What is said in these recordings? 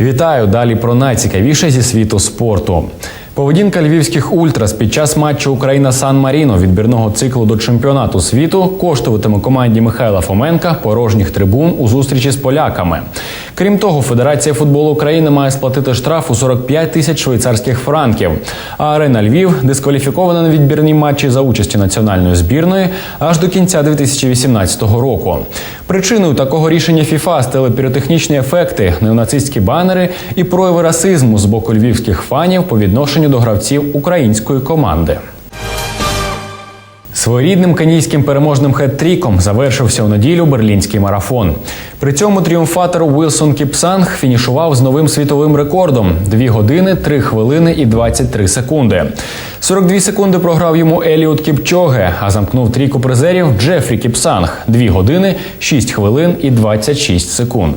Вітаю! Далі про найцікавіше зі світу спорту. Поведінка львівських ультрас під час матчу Україна Сан Маріно відбірного циклу до чемпіонату світу коштуватиме команді Михайла Фоменка порожніх трибун у зустрічі з поляками. Крім того, Федерація футболу України має сплатити штраф у 45 тисяч швейцарських франків. А арена Львів дискваліфікована на відбірні матчі за участі національної збірної аж до кінця 2018 року. Причиною такого рішення ФІФА стали піротехнічні ефекти, неонацистські банери і прояви расизму з боку львівських фанів по відношенню до гравців української команди. Своєрідним канійським переможним хет-тріком завершився у неділю берлінський марафон. При цьому тріумфатор Уілсон Кіпсанг фінішував з новим світовим рекордом 2 години, 3 хвилини і 23 секунди. 42 секунди програв йому Еліот Кіпчоге, а замкнув трійку призерів Джефрі Кіпсанг 2 години, 6 хвилин і 26 секунд.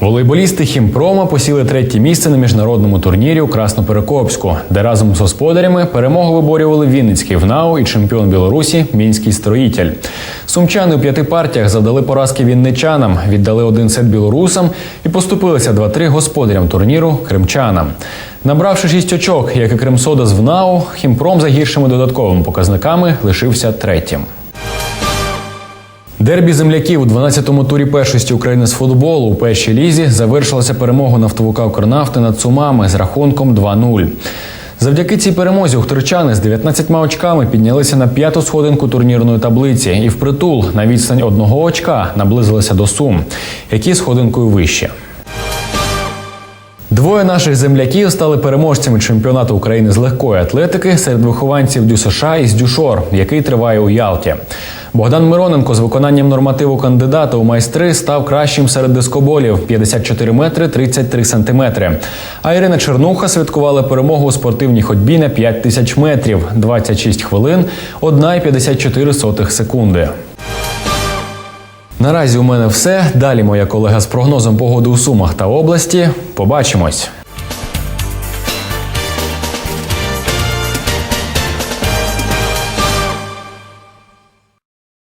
Волейболісти Хімпрома посіли третє місце на міжнародному турнірі у Красноперекопську, де разом з господарями перемогу виборювали Вінницький ВНАУ і чемпіон Білорусі Мінський строїтель. Сумчани у п'яти партіях завдали поразки вінничанам, віддали один сет білорусам і поступилися 2-3 господарям турніру кримчанам. Набравши шість очок, як і Кримсода з ВНАУ, Хімпром за гіршими додатковими показниками лишився третім. Дербі земляків у 12-му турі першості України з футболу у першій лізі завершилося перемогою нафтовика Укрнафти над Сумами з рахунком 2-0. Завдяки цій перемозі ухтирчани з 19 очками піднялися на п'яту сходинку турнірної таблиці і впритул на відстань одного очка наблизилися до Сум, які сходинкою вище. Двоє наших земляків стали переможцями чемпіонату України з легкої атлетики серед вихованців ДЮСШ із Дюшор, який триває у Ялті. Богдан Мироненко з виконанням нормативу кандидата у майстри став кращим серед дискоболів 54 метри 33 сантиметри. А Ірина Чернуха святкувала перемогу у спортивній ходьбі на 5 тисяч метрів 26 хвилин 1,54 секунди. Наразі у мене все. Далі моя колега з прогнозом погоди у Сумах та області. Побачимось.